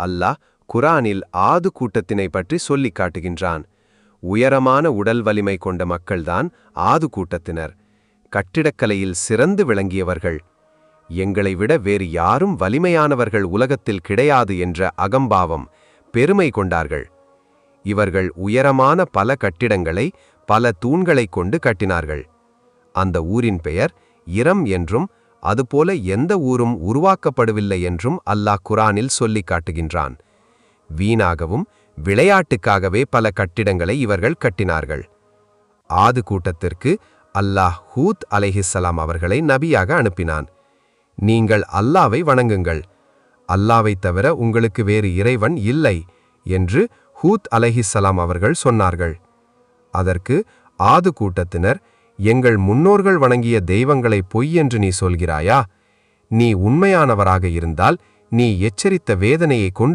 அல்லாஹ் குரானில் ஆது கூட்டத்தினை பற்றி சொல்லிக் காட்டுகின்றான். உயரமான உடல் வலிமை கொண்ட மக்கள்தான் ஆது கூட்டத்தினர். கட்டிடக்கலையில் சிறந்து விளங்கியவர்கள். எங்களை விட வேறு யாரும் வலிமையானவர்கள் உலகத்தில் கிடையாது என்ற அகம்பாவம் பெருமை கொண்டார்கள். இவர்கள் உயரமான பல கட்டிடங்களை பல தூண்களைக் கொண்டு கட்டினார்கள். அந்த ஊரின் பெயர் இரம் என்றும் அதுபோல எந்த ஊரும் உருவாக்கப்படவில்லை என்றும் அல்லாஹ் குரானில் சொல்லிக் காட்டுகின்றான். வீணாகவும் விளையாட்டுக்காகவே பல கட்டிடங்களை இவர்கள் கட்டினார்கள். ஆது கூட்டத்திற்கு அல்லாஹ் ஹூத் அலைஹிஸ்ஸலாம் அவர்களை நபியாக அனுப்பினான். நீங்கள் அல்லாவை வணங்குங்கள். அல்லாவை தவிர உங்களுக்கு வேறு இறைவன் இல்லை என்று ஹூத் அலஹிசலாம் அவர்கள் சொன்னார்கள். அதற்கு ஆது கூட்டத்தினர் எங்கள் முன்னோர்கள் வணங்கிய தெய்வங்களை பொய் என்று நீ சொல்கிறாயா? நீ உண்மையானவராக இருந்தால் நீ எச்சரித்த வேதனையை கொண்டு